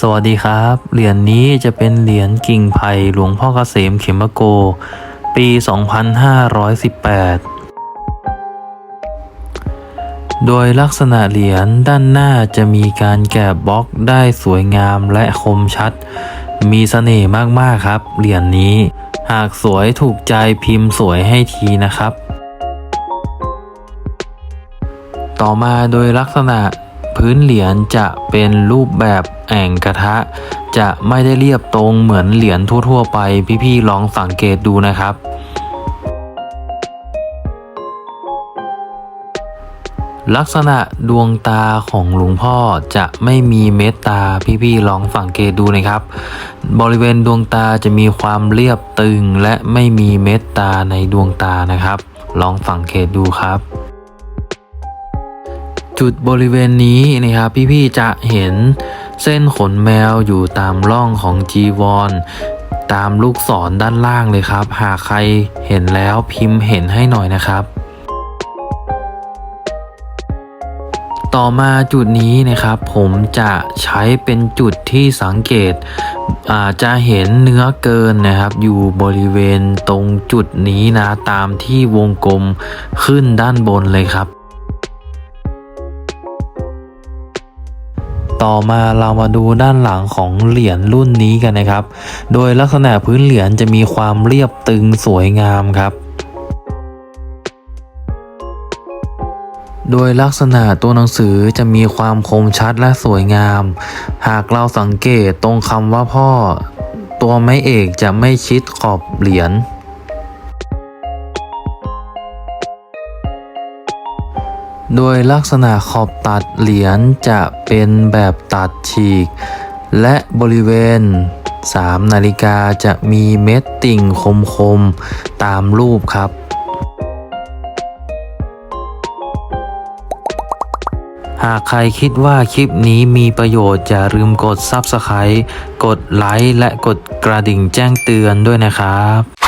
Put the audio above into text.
สวัสดีครับ เหรียญนี้จะเป็นเหรียญกิ่งไผ่หลวงพ่อเกษมเขมโก ปี 2518 โดยลักษณะเหรียญด้านหน้าจะมีการแกะบล็อกได้สวยงามและคมชัด มีเสน่ห์มากๆครับ เหรียญนี้ หากสวยถูกใจพิมพ์สวยให้ทีนะครับ ต่อมาโดยลักษณะ พื้นเหรียญจะเป็นรูปแบบแอ่งกระทะ จะไม่ได้เรียบตรงเหมือนเหรียญทั่ว ๆ ไป พี่ๆลองสังเกตดูนะครับลักษณะดวงตาของหลวงพ่อจะไม่มีเม็ดตาพี่ๆลองสังเกตดูนะครับ บริเวณดวงตาจะมีความเรียบตึงและไม่มีเม็ดตาในดวงตานะครับ ลองสังเกตดูครับ จุดบริเวณนี้นะครับพี่ๆจะเห็นเส้นขนแมวอยู่ตามร่องของจีวร ตามลูกศรด้านล่างเลยครับ หากใครเห็นแล้วพิมพ์เห็นให้หน่อยนะครับ ต่อมาจุดนี้นะครับ ผมจะใช้เป็นจุดที่สังเกตอาจจะเห็นเนื้อเกินนะครับ อยู่บริเวณตรงจุดนี้นะตามที่วงกลมขึ้นด้านบนเลยครับ ต่อมาเรามาดูด้านหลังของเหรียญรุ่นนี้กันนะครับ โดยลักษณะพื้นเหรียญจะมีความเรียบตึงสวยงามครับ โดยลักษณะตัวหนังสือจะมีความคมชัดและสวยงาม หากเราสังเกตตรงคำว่าพ่อ ตัวไม้เอกจะไม่ชิดขอบเหรียญ โดยลักษณะขอบตัดเหรียญจะเป็นแบบตัดฉีก และบริเวณ 3 นาฬิกาจะมีเม็ดติ่งคมๆ ตามรูปครับ หากใครคิดว่าคลิปนี้มีประโยชน์อย่าลืมกด Subscribe กดไลค์และกดกระดิ่งแจ้งเตือนด้วยนะครับ